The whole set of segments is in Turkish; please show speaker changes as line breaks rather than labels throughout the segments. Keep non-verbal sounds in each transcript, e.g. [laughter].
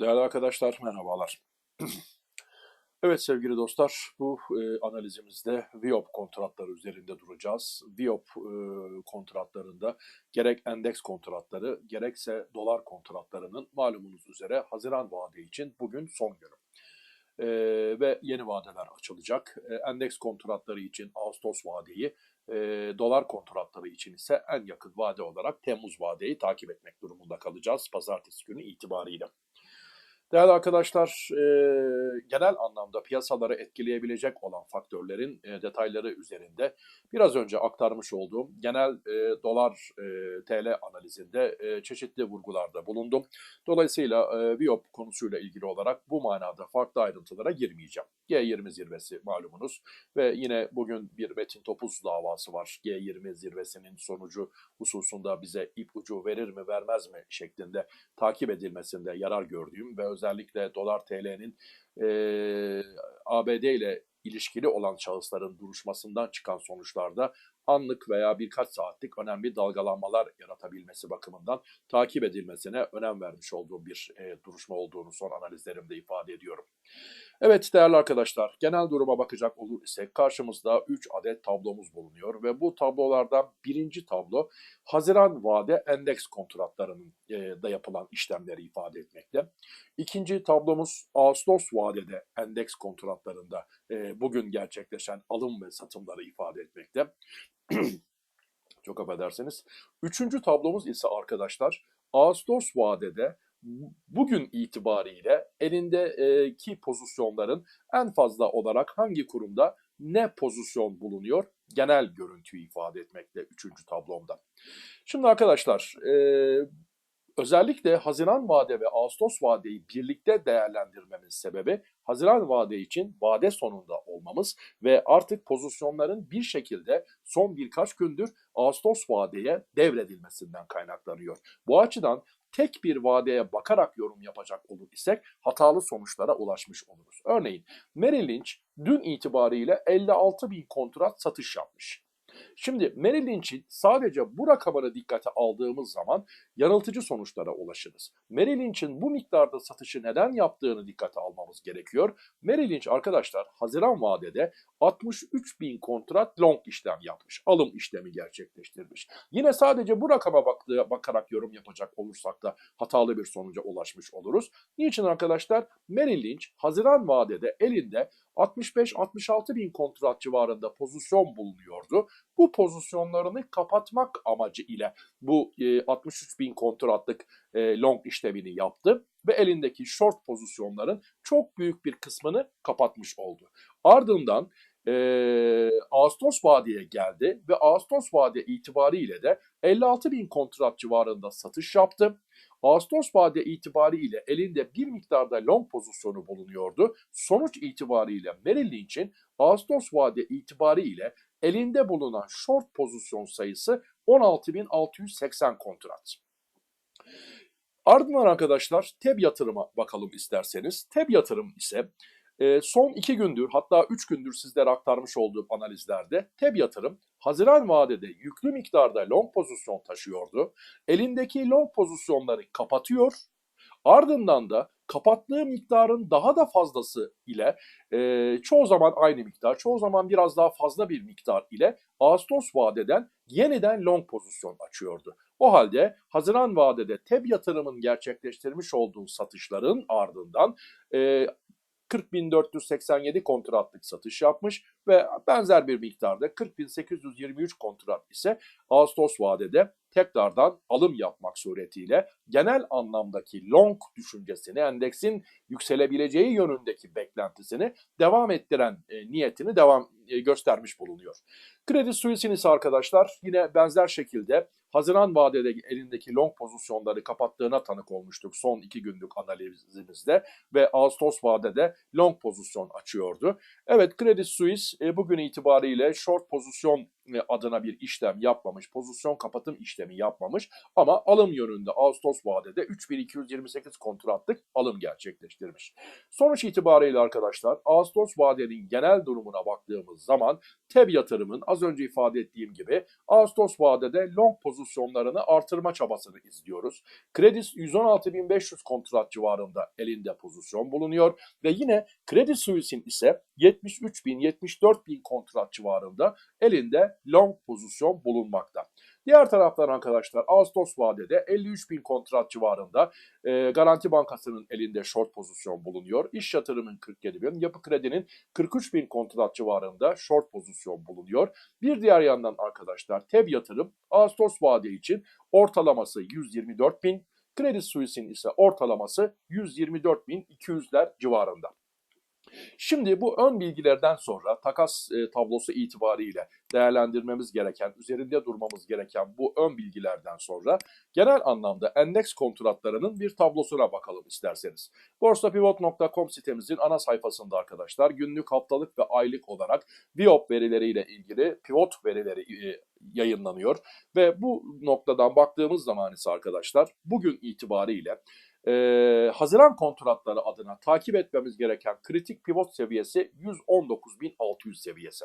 Değerli arkadaşlar merhabalar. [clears throat] Evet sevgili dostlar bu e, analizimizde VIOP kontratları üzerinde duracağız. VIOP e, kontratlarında gerek endeks kontratları gerekse dolar kontratlarının malumunuz üzere Haziran vade için bugün son günü. E, ve yeni vadeler açılacak. E, endeks kontratları için Ağustos vadeyi, e, dolar kontratları için ise en yakın vade olarak Temmuz vadeyi takip etmek durumunda kalacağız pazartesi günü itibariyle. Değerli arkadaşlar, e, genel anlamda piyasaları etkileyebilecek olan faktörlerin e, detayları üzerinde biraz önce aktarmış olduğum genel e, dolar e, TL analizinde e, çeşitli vurgularda bulundum. Dolayısıyla e, Viyop konusuyla ilgili olarak bu manada farklı ayrıntılara girmeyeceğim. G20 zirvesi malumunuz ve yine bugün bir Metin Topuz davası var. G20 zirvesinin sonucu hususunda bize ipucu verir mi vermez mi şeklinde takip edilmesinde yarar gördüğüm ve özellikle dolar TL'nin e, ABD ile ilişkili olan şahısların duruşmasından çıkan sonuçlarda anlık veya birkaç saatlik önemli dalgalanmalar yaratabilmesi bakımından takip edilmesine önem vermiş olduğum bir e, duruşma olduğunu son analizlerimde ifade ediyorum. Evet değerli arkadaşlar genel duruma bakacak olur ise karşımızda 3 adet tablomuz bulunuyor ve bu tablolardan birinci tablo Haziran vade endeks kontratlarının e, da yapılan işlemleri ifade etmekte. İkinci tablomuz Ağustos vadede endeks kontratlarında e, bugün gerçekleşen alım ve satımları ifade etmekte. [clears throat] Çok affedersiniz. Üçüncü tablomuz ise arkadaşlar Ağustos vadede bugün itibariyle elindeki pozisyonların en fazla olarak hangi kurumda ne pozisyon bulunuyor genel görüntüyü ifade etmekte üçüncü tablomda. Şimdi arkadaşlar özellikle Haziran vade ve Ağustos vadeyi birlikte değerlendirmemin sebebi Haziran vade için vade sonunda olmamız ve artık pozisyonların bir şekilde son birkaç gündür Ağustos vadeye devredilmesinden kaynaklanıyor. Bu açıdan tek bir vadeye bakarak yorum yapacak olur isek hatalı sonuçlara ulaşmış oluruz. Örneğin Merrill Lynch dün itibariyle 56 bin kontrat satış yapmış. Şimdi Merrill Lynch'in sadece bu rakamını dikkate aldığımız zaman yanıltıcı sonuçlara ulaşırız. Merrill Lynch'in bu miktarda satışı neden yaptığını dikkate almamız gerekiyor. Merrill Lynch arkadaşlar Haziran vadede 63 bin kontrat long işlem yapmış. Alım işlemi gerçekleştirmiş. Yine sadece bu rakama baktığı, bakarak yorum yapacak olursak da hatalı bir sonuca ulaşmış oluruz. Niçin arkadaşlar? Merrill Lynch Haziran vadede elinde 65-66 bin kontrat civarında pozisyon bulunuyordu. Bu pozisyonlarını kapatmak amacı ile bu 63 bin kontratlık long işlemini yaptı ve elindeki short pozisyonların çok büyük bir kısmını kapatmış oldu. Ardından e, Ağustos vadeye geldi ve Ağustos vade itibariyle de 56 bin kontrat civarında satış yaptı. Ağustos vade itibariyle elinde bir miktarda long pozisyonu bulunuyordu. Sonuç itibariyle Merrill Lynch'in Ağustos vade itibariyle elinde bulunan short pozisyon sayısı 16.680 kontrat. Ardından arkadaşlar TEB yatırıma bakalım isterseniz. TEB yatırım ise e, son iki gündür hatta üç gündür sizlere aktarmış olduğum analizlerde TEB yatırım Haziran vadede yüklü miktarda long pozisyon taşıyordu. Elindeki long pozisyonları kapatıyor. Ardından da kapattığı miktarın daha da fazlası ile e, çoğu zaman aynı miktar, çoğu zaman biraz daha fazla bir miktar ile Ağustos vadeden yeniden long pozisyon açıyordu. O halde Haziran vadede TEB yatırımın gerçekleştirmiş olduğu satışların ardından e, 40.487 kontratlık satış yapmış ve benzer bir miktarda 40.823 kontrat ise Ağustos vadede tekrardan alım yapmak suretiyle genel anlamdaki long düşüncesini, endeksin yükselebileceği yönündeki beklentisini devam ettiren e, niyetini devam e, göstermiş bulunuyor. Kredi Suisse'in ise arkadaşlar yine benzer şekilde Haziran vadede elindeki long pozisyonları kapattığına tanık olmuştuk son iki günlük analizimizde ve Ağustos vadede long pozisyon açıyordu. Evet Credit Suisse e, bugün itibariyle short pozisyon adına bir işlem yapmamış, pozisyon kapatım işlemi yapmamış ama alım yönünde Ağustos vadede 3228 kontratlık alım gerçekleştirmiş. Sonuç itibariyle arkadaşlar Ağustos vadenin genel durumuna baktığımız zaman TEB yatırımın az önce ifade ettiğim gibi Ağustos vadede long pozisyonlarını artırma çabasını izliyoruz. Credit 116.500 kontrat civarında elinde pozisyon bulunuyor ve yine Credit Suisse'in ise 73.000-74.000 kontrat civarında elinde long pozisyon bulunmakta. Diğer taraftan arkadaşlar Ağustos vadede 53 bin kontrat civarında e, Garanti Bankası'nın elinde short pozisyon bulunuyor. İş yatırımın 47 bin, yapı kredinin 43 bin kontrat civarında short pozisyon bulunuyor. Bir diğer yandan arkadaşlar TEB yatırım Ağustos vade için ortalaması 124 bin, Kredi Suisse'in ise ortalaması 124.200'ler civarında. Şimdi bu ön bilgilerden sonra takas e, tablosu itibariyle değerlendirmemiz gereken, üzerinde durmamız gereken bu ön bilgilerden sonra genel anlamda endeks kontratlarının bir tablosuna bakalım isterseniz. Borsapivot.com sitemizin ana sayfasında arkadaşlar günlük, haftalık ve aylık olarak Viop verileriyle ilgili pivot verileri e, yayınlanıyor ve bu noktadan baktığımız zaman ise arkadaşlar bugün itibariyle ee, Haziran kontratları adına takip etmemiz gereken kritik pivot seviyesi 119.600 seviyesi.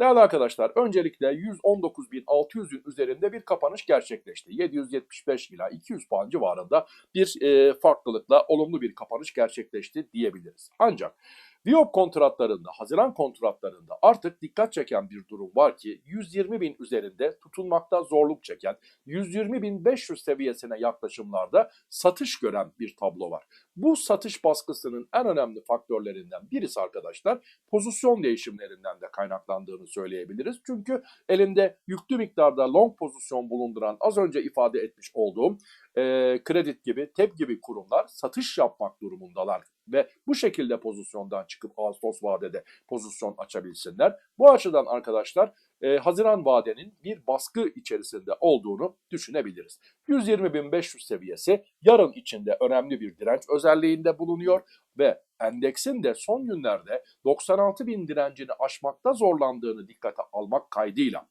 Değerli arkadaşlar öncelikle 119.600'ün üzerinde bir kapanış gerçekleşti. 775 ila 200 puan civarında bir e, farklılıkla olumlu bir kapanış gerçekleşti diyebiliriz. Ancak Viyop kontratlarında, Haziran kontratlarında artık dikkat çeken bir durum var ki 120 bin üzerinde tutunmakta zorluk çeken 120 bin 500 seviyesine yaklaşımlarda satış gören bir tablo var. Bu satış baskısının en önemli faktörlerinden birisi arkadaşlar pozisyon değişimlerinden de kaynaklandığını söyleyebiliriz. Çünkü elinde yüklü miktarda long pozisyon bulunduran az önce ifade etmiş olduğum e, Kredit gibi, TEP gibi kurumlar satış yapmak durumundalar ve bu şekilde pozisyondan çıkıp Ağustos vadede pozisyon açabilsinler. Bu açıdan arkadaşlar e, Haziran vadenin bir baskı içerisinde olduğunu düşünebiliriz. 120.500 seviyesi yarın içinde önemli bir direnç özelliğinde bulunuyor ve endeksin de son günlerde 96.000 direncini aşmakta zorlandığını dikkate almak kaydıyla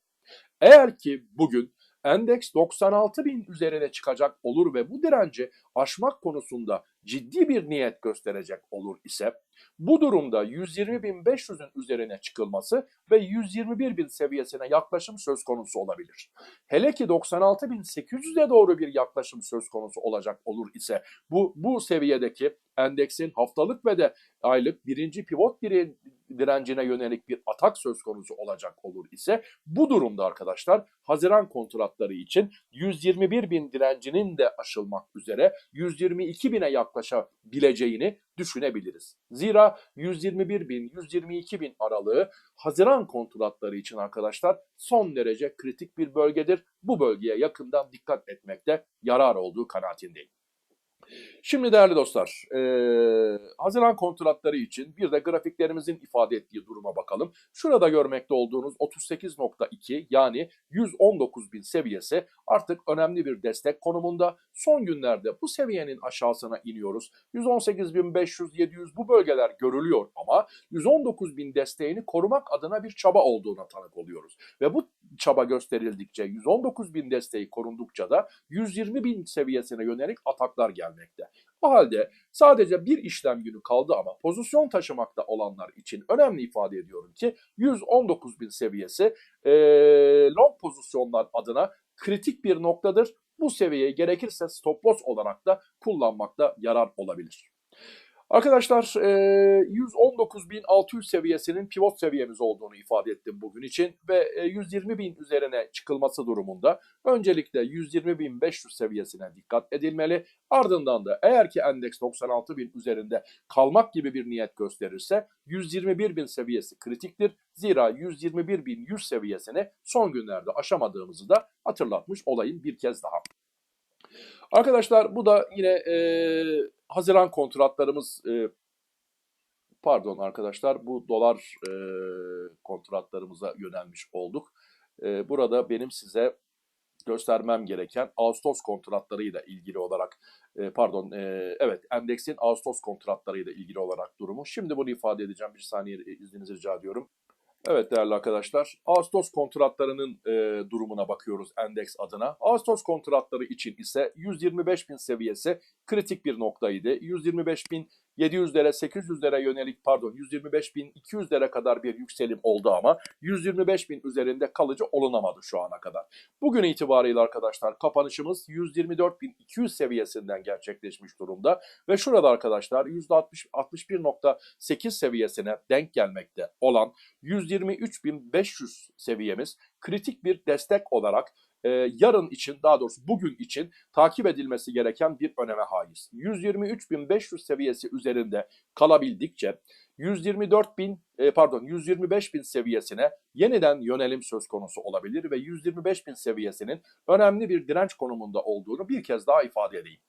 eğer ki bugün endeks 96 bin üzerine çıkacak olur ve bu direnci aşmak konusunda ciddi bir niyet gösterecek olur ise bu durumda 120.500'ün üzerine çıkılması ve 121.000 seviyesine yaklaşım söz konusu olabilir. Hele ki 96.800'e doğru bir yaklaşım söz konusu olacak olur ise bu, bu seviyedeki endeksin haftalık ve de aylık birinci pivot direncine yönelik bir atak söz konusu olacak olur ise bu durumda arkadaşlar Haziran kontratları için 121 bin direncinin de aşılmak üzere 122 bine yaklaşabileceğini düşünebiliriz. Zira 121 bin, 122 bin aralığı Haziran kontratları için arkadaşlar son derece kritik bir bölgedir. Bu bölgeye yakından dikkat etmekte yarar olduğu kanaatindeyim. Şimdi değerli dostlar, e, Haziran kontratları için bir de grafiklerimizin ifade ettiği duruma bakalım. Şurada görmekte olduğunuz 38.2 yani 119 bin seviyesi artık önemli bir destek konumunda. Son günlerde bu seviyenin aşağısına iniyoruz. 118.500-700 bu bölgeler görülüyor ama 119 bin desteğini korumak adına bir çaba olduğuna tanık oluyoruz. Ve bu çaba gösterildikçe 119 bin desteği korundukça da 120 bin seviyesine yönelik ataklar gelmekte. O halde sadece bir işlem günü kaldı ama pozisyon taşımakta olanlar için önemli ifade ediyorum ki 119 bin seviyesi e, long pozisyonlar adına kritik bir noktadır. Bu seviyeyi gerekirse stop loss olarak da kullanmakta yarar olabilir. Arkadaşlar 119.600 seviyesinin pivot seviyemiz olduğunu ifade ettim bugün için ve 120.000 üzerine çıkılması durumunda öncelikle 120.500 seviyesine dikkat edilmeli. Ardından da eğer ki endeks 96.000 üzerinde kalmak gibi bir niyet gösterirse 121.000 seviyesi kritiktir. Zira 121.100 seviyesini son günlerde aşamadığımızı da hatırlatmış olayım bir kez daha. Arkadaşlar bu da yine e, Haziran kontratlarımız e, pardon arkadaşlar bu dolar e, kontratlarımıza yönelmiş olduk. E, burada benim size göstermem gereken Ağustos kontratlarıyla ilgili olarak e, pardon e, evet endeksin Ağustos kontratlarıyla ilgili olarak durumu. Şimdi bunu ifade edeceğim bir saniye izninizi rica ediyorum. Evet değerli arkadaşlar, Ağustos kontratlarının e, durumuna bakıyoruz endeks adına. Ağustos kontratları için ise 125 bin seviyesi kritik bir noktaydı. 125 bin 700'lere 800'lere yönelik pardon 125 bin 200'lere kadar bir yükselim oldu ama 125 bin üzerinde kalıcı olunamadı şu ana kadar. Bugün itibariyle arkadaşlar kapanışımız 124 bin 200 seviyesinden gerçekleşmiş durumda ve şurada arkadaşlar %60 61.8 seviyesine denk gelmekte olan 123.500 seviyemiz kritik bir destek olarak e, yarın için daha doğrusu bugün için takip edilmesi gereken bir öneme haiz. 123.500 seviyesi üzerinde kalabildikçe 124.000 e, pardon 125.000 seviyesine yeniden yönelim söz konusu olabilir ve 125.000 seviyesinin önemli bir direnç konumunda olduğunu bir kez daha ifade edeyim.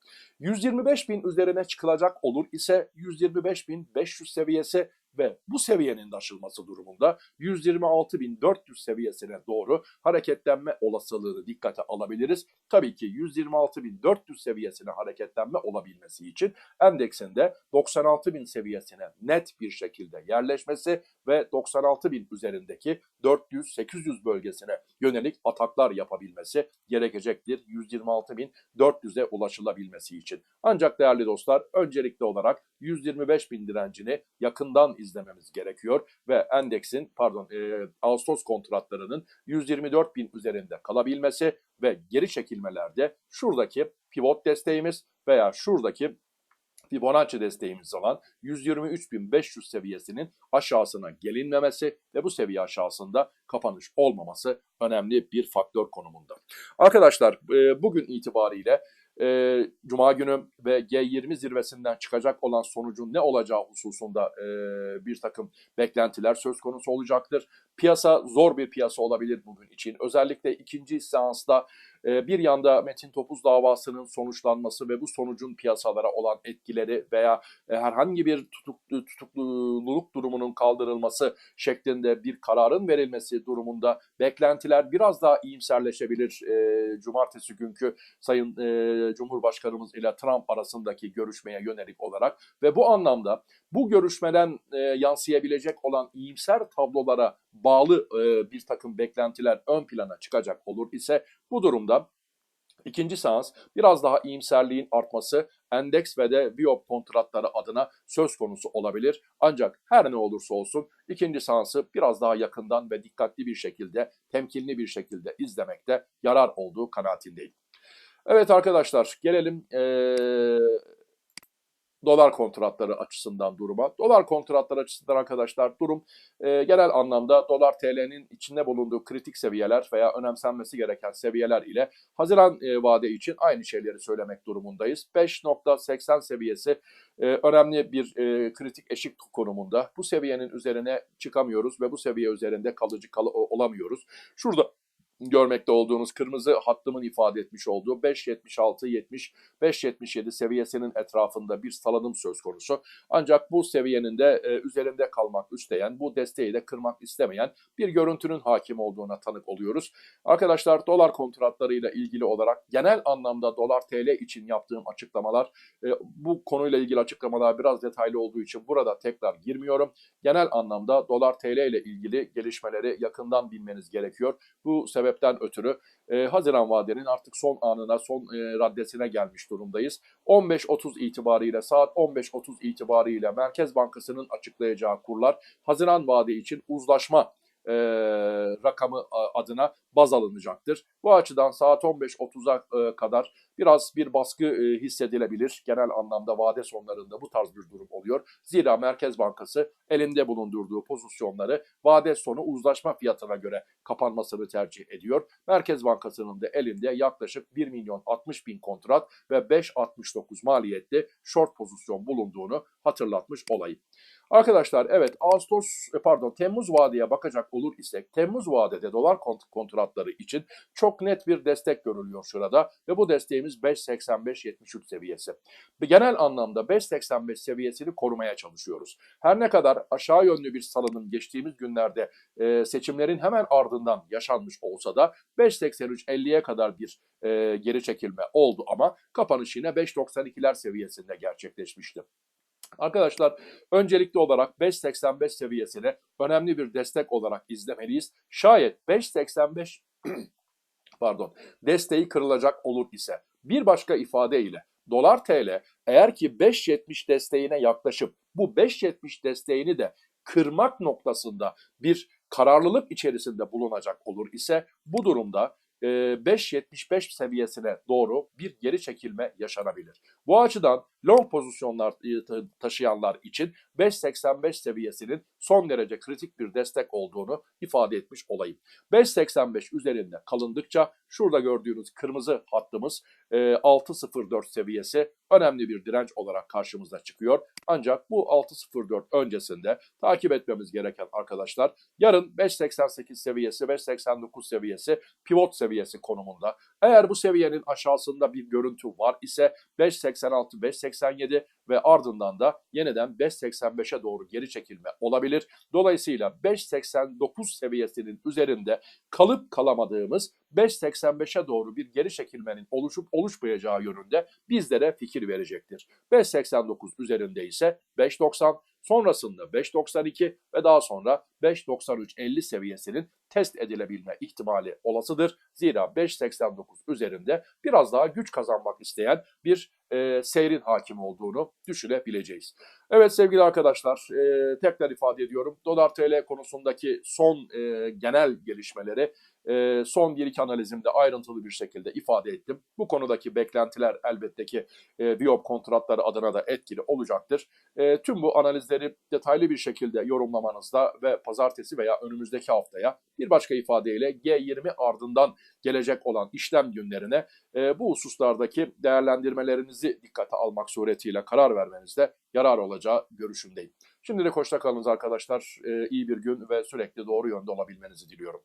125.000 üzerine çıkılacak olur ise 125.500 seviyesi ve bu seviyenin de aşılması durumunda 126.400 seviyesine doğru hareketlenme olasılığını dikkate alabiliriz. Tabii ki 126.400 seviyesine hareketlenme olabilmesi için endeksinde 96.000 seviyesine net bir şekilde yerleşmesi ve 96.000 üzerindeki 400-800 bölgesine yönelik ataklar yapabilmesi gerekecektir 126.400'e ulaşılabilmesi için. Ancak değerli dostlar öncelikli olarak 125.000 direncini yakından izlememiz gerekiyor ve endeksin pardon e, Ağustos kontratlarının 124 bin üzerinde kalabilmesi ve geri çekilmelerde şuradaki pivot desteğimiz veya şuradaki Fibonacci desteğimiz olan 123.500 seviyesinin aşağısına gelinmemesi ve bu seviye aşağısında kapanış olmaması önemli bir faktör konumunda. Arkadaşlar e, bugün itibariyle e, Cuma günü ve G20 zirvesinden çıkacak olan sonucun ne olacağı hususunda e, bir takım beklentiler söz konusu olacaktır. Piyasa zor bir piyasa olabilir bugün için. Özellikle ikinci seansta e, bir yanda Metin Topuz davasının sonuçlanması ve bu sonucun piyasalara olan etkileri veya e, herhangi bir tutuklu, tutukluluk durumunun kaldırılması şeklinde bir kararın verilmesi durumunda beklentiler biraz daha iyimserleşebilir. E, Cumartesi günkü Sayın e, Cumhurbaşkanımız ile Trump arasındaki görüşmeye yönelik olarak ve bu anlamda bu görüşmeden e, yansıyabilecek olan iyimser tablolara bağlı e, bir takım beklentiler ön plana çıkacak olur ise bu durumda ikinci seans biraz daha iyimserliğin artması endeks ve de Viop kontratları adına söz konusu olabilir. Ancak her ne olursa olsun ikinci seansı biraz daha yakından ve dikkatli bir şekilde, temkinli bir şekilde izlemekte yarar olduğu kanaatindeyim. Evet arkadaşlar gelelim ee, dolar kontratları açısından duruma. Dolar kontratları açısından arkadaşlar durum e, genel anlamda dolar TL'nin içinde bulunduğu kritik seviyeler veya önemsenmesi gereken seviyeler ile Haziran e, vade için aynı şeyleri söylemek durumundayız. 5.80 seviyesi e, önemli bir e, kritik eşik konumunda. Bu seviyenin üzerine çıkamıyoruz ve bu seviye üzerinde kalıcı kal olamıyoruz. Şurada görmekte olduğunuz kırmızı hattımın ifade etmiş olduğu 5.76-70, 5.77 seviyesinin etrafında bir salınım söz konusu. Ancak bu seviyenin de e, üzerinde kalmak isteyen, bu desteği de kırmak istemeyen bir görüntünün hakim olduğuna tanık oluyoruz. Arkadaşlar dolar kontratlarıyla ilgili olarak genel anlamda dolar TL için yaptığım açıklamalar, e, bu konuyla ilgili açıklamalar biraz detaylı olduğu için burada tekrar girmiyorum. Genel anlamda dolar TL ile ilgili gelişmeleri yakından bilmeniz gerekiyor. Bu sebep sebepten ötürü e, Haziran vadenin artık son anına, son e, raddesine gelmiş durumdayız. 15.30 itibariyle, saat 15.30 itibariyle Merkez Bankası'nın açıklayacağı kurlar Haziran vade için uzlaşma e, rakamı adına baz alınacaktır. Bu açıdan saat 15.30'a e, kadar biraz bir baskı e, hissedilebilir. Genel anlamda vade sonlarında bu tarz bir durum oluyor. Zira Merkez Bankası elinde bulundurduğu pozisyonları vade sonu uzlaşma fiyatına göre kapanmasını tercih ediyor. Merkez Bankası'nın da elinde yaklaşık 1 milyon 60 bin kontrat ve 5.69 maliyetli short pozisyon bulunduğunu hatırlatmış olayım. Arkadaşlar evet Ağustos e, pardon Temmuz vadeye bakacak olur isek Temmuz vadede dolar kontratları için çok net bir destek görülüyor şurada ve bu desteğimiz 5.85-73 seviyesi. Genel anlamda 5.85 seviyesini korumaya çalışıyoruz. Her ne kadar aşağı yönlü bir salınım geçtiğimiz günlerde e, seçimlerin hemen ardından yaşanmış olsa da 5.83-50'ye kadar bir e, geri çekilme oldu ama kapanış yine 5.92'ler seviyesinde gerçekleşmişti. Arkadaşlar öncelikli olarak 5.85 seviyesini önemli bir destek olarak izlemeliyiz. Şayet 5.85 [clears throat] pardon desteği kırılacak olur ise bir başka ifadeyle dolar TL eğer ki 5.70 desteğine yaklaşıp bu 5.70 desteğini de kırmak noktasında bir kararlılık içerisinde bulunacak olur ise bu durumda 5.75 seviyesine doğru bir geri çekilme yaşanabilir. Bu açıdan long pozisyonlar e, ta- taşıyanlar için 5.85 seviyesinin son derece kritik bir destek olduğunu ifade etmiş olayım. 5.85 üzerinde kalındıkça şurada gördüğünüz kırmızı hattımız e, 6.04 seviyesi önemli bir direnç olarak karşımıza çıkıyor. Ancak bu 6.04 öncesinde takip etmemiz gereken arkadaşlar yarın 5.88 seviyesi, 5.89 seviyesi pivot seviyesi konumunda. Eğer bu seviyenin aşağısında bir görüntü var ise 5.86, 5.87 ve ardından da yeniden 5.85'e doğru geri çekilme olabilir. Dolayısıyla 5.89 seviyesinin üzerinde kalıp kalamadığımız 5.85'e doğru bir geri çekilmenin oluşup oluşmayacağı yönünde bizlere fikir verecektir. 5.89 üzerinde ise 5.90, sonrasında 5.92 ve daha sonra 5.93.50 seviyesinin test edilebilme ihtimali olasıdır. Zira 5.89 üzerinde biraz daha güç kazanmak isteyen bir e, seyrin hakim olduğunu düşünebileceğiz. Evet sevgili arkadaşlar e, tekrar ifade ediyorum. Dolar TL konusundaki son e, genel gelişmeleri e, son bir iki analizimde ayrıntılı bir şekilde ifade ettim. Bu konudaki beklentiler elbette ki e, Biop kontratları adına da etkili olacaktır. E, tüm bu analizleri detaylı bir şekilde yorumlamanızda ve pazartesi veya önümüzdeki haftaya bir başka ifadeyle G20 ardından gelecek olan işlem günlerine e, bu hususlardaki değerlendirmelerinizi dikkate almak suretiyle karar vermenizde yarar olacağı görüşündeyim. Şimdilik hoşça kalınız arkadaşlar. E, iyi bir gün ve sürekli doğru yönde olabilmenizi diliyorum.